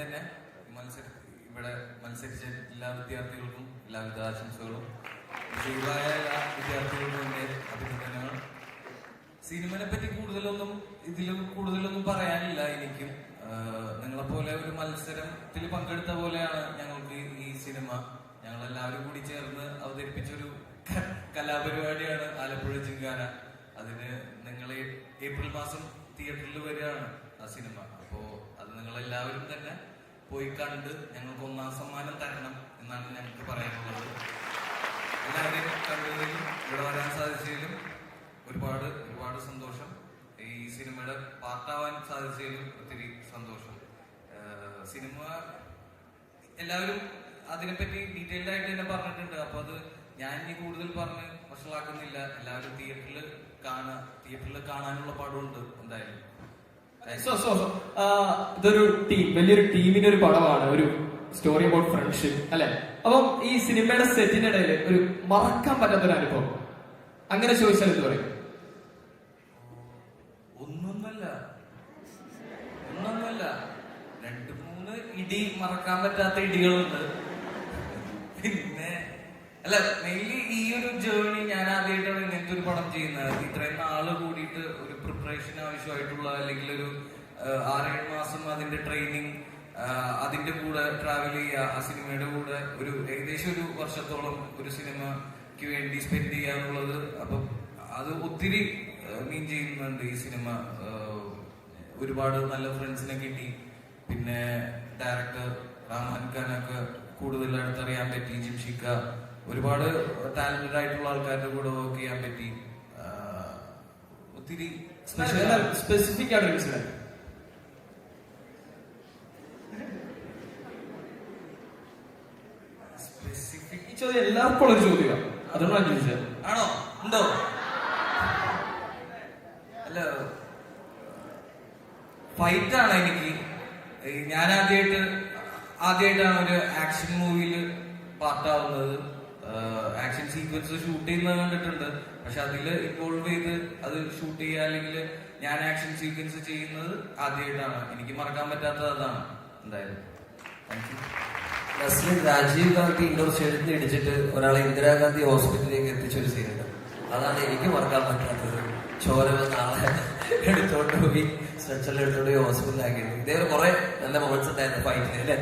തന്നെ മത്സര ഇവിടെ മത്സരിച്ച എല്ലാ വിദ്യാർത്ഥികൾക്കും എല്ലാവിധ ആശംസകളും വിജയികളായ എല്ലാ വിദ്യാർത്ഥികൾക്കും എന്റെ അഭിനന്ദനങ്ങൾ. സിനിമനെ പറ്റി കൂടുതലൊന്നും ഇതിലും കൂടുതലൊന്നും പറയാനില്ല എനിക്കും. നിങ്ങളെ പോലെ ഒരു മത്സരത്തിൽ പങ്കെടുത്ത പോലെയാണ് ഞങ്ങൾക്ക് ഈ സിനിമ. ഞങ്ങൾ എല്ലാവരും കൂടി ചേർന്ന് അവതരിപ്പിച്ചൊരു കലാപരിപാടിയാണ് ആലപ്പുഴ ചിങ്കാന അതിന് നിങ്ങൾ ഏപ്രിൽ മാസം തിയേറ്ററിൽ വരികയാണ്. ആ സിനിമ. അപ്പോ അത് നിങ്ങൾ എല്ലാവരും തന്നെ പോയി കണ്ട് ഞങ്ങൾക്ക് ഒന്നാം സമ്മാനം തരണം എന്നാണ് ഞങ്ങൾക്ക് പറയാനുള്ളത്. എല്ലാവരെയും കണ്ടതിലും ഇവിടെ വരാൻ സാധിച്ചതിലും ഒരുപാട് ഒരുപാട് സന്തോഷം. ഈ സിനിമയുടെ പാർട്ടാവാൻ സാധിച്ചതിലും ഒത്തിരി സന്തോഷം. സിനിമ എല്ലാവരും അതിനെപ്പറ്റി ഡീറ്റെയിൽഡ് ആയിട്ട് തന്നെ പറഞ്ഞിട്ടുണ്ട്. അപ്പൊ അത് ഞാൻ ഇനി കൂടുതൽ പറഞ്ഞ് വഷളാക്കുന്നില്ല. എല്ലാവരും തിയേറ്ററിൽ കാണുക തിയേറ്ററിൽ കാണാനുള്ള you. സോ സോ സോ ഇതൊരു ടീം വലിയൊരു ടീമിന്റെ ഒരു പടമാണ് ഒരു സ്റ്റോറി അബൌട്ട് ഫ്രണ്ട്ഷിപ്പ് അല്ലെ? അപ്പം ഈ സിനിമയുടെ സെറ്റിനിടയിൽ ഒരു മറക്കാൻ പറ്റാത്ത ഒരു അനുഭവം. അങ്ങനെ ചോദിച്ചാൽ എന്ത് പറയും? ഒന്നൊന്നല്ല. ഒന്നൊന്നല്ല. രണ്ട് മൂന്ന് ഇടി മറക്കാൻ പറ്റാത്ത ഇടികളുണ്ട്. പിന്നെ അല്ല മെയിൻലി ഈ ഒരു ജേർണി ഞാൻ ആദ്യമായിട്ടാണ് ഇങ്ങനത്തെ ഒരു പടം ചെയ്യുന്നത്. ഇത്രയും നാൾ കൂടിയിട്ട് ഒരു പ്രിപ്പറേഷൻ ആവശ്യമായിട്ടുള്ള അല്ലെങ്കിൽ ഒരു ആറ് ആറേഴ് മാസം അതിന്റെ ട്രെയിനിങ് അതിന്റെ കൂടെ ട്രാവൽ ചെയ്യുക ആ സിനിമയുടെ കൂടെ ഒരു ഏകദേശം ഒരു വർഷത്തോളം ഒരു സിനിമയ്ക്ക് വേണ്ടി സ്പെൻഡ് ചെയ്യാന്നുള്ളത് അപ്പം അത് ഒത്തിരി മീൻ ചെയ്യുന്നുണ്ട് ഈ സിനിമ. ഒരുപാട് നല്ല ഫ്രണ്ട്സിനെ കിട്ടി. പിന്നെ ഡയറക്ടർ റഹ്മാൻ ഖാനൊക്കെ കൂടുതൽ അടുത്തറിയാൻ പറ്റി ജിംഷിക്ക. ഒരുപാട് ടാലന്റഡ് ആയിട്ടുള്ള ആൾക്കാരുടെ കൂടെ വർക്ക് ചെയ്യാൻ പറ്റി. ഒത്തിരി സ്പെസിഫിക് ആണ് മനസ്സിലായത് സ്പെസിഫിക് ഈ ചോദ്യം എല്ലാവർക്കും ഉള്ള ഒരു ചോദ്യമാണ് അതുകൊണ്ടാണ് ചോദിച്ചത്. ആണോ? ഉണ്ടോ? അല്ല ഫൈറ്റ് ആണ് എനിക്ക്? ഞാൻ ആദ്യമായിട്ട് ആദ്യമായിട്ടാണ് ഒരു ആക്ഷൻ മൂവിയിൽ പാർട്ടാവുന്നത് ആക്ഷൻ സീക്വൻസ് ഷൂട്ട് ചെയ്യുന്നത് കണ്ടിട്ടുണ്ട്. പക്ഷെ അതിൽ ഇൻവോൾവ് ചെയ്ത് അത് ഷൂട്ട് ചെയ്യുക അല്ലെങ്കിൽ ഞാൻ ആക്ഷൻ സീക്വൻസ് ചെയ്യുന്നത് ആദ്യമായിട്ടാണ് എനിക്ക് മറക്കാൻ പറ്റാത്തത് അതാണ്. എന്തായാലും. നസ്ലിൻ രാജീവ് ഗാന്ധി ഇൻഡോർ സ്റ്റേഡിയത്തിൽ ഇടിച്ചിട്ട് ഒരാളെ ഇന്ദിരാഗാന്ധി ഹോസ്പിറ്റലിലേക്ക് എത്തിച്ചൊരു സീനുണ്ട് അതാണ് എനിക്ക് മറക്കാൻ പറ്റാത്തത്. ചോര വന്ന ആളെ എടുത്തോണ്ട് പോയി സ്ട്രെച്ചറിൽ എടുത്തോണ്ട് പോയി ഹോസ്പിറ്റലിലാക്കിയത് ഇതേ കുറെ നല്ല മൊമെന്റ്സ് ഉണ്ടായിരുന്നു ഫൈറ്റിൽ അല്ലേ?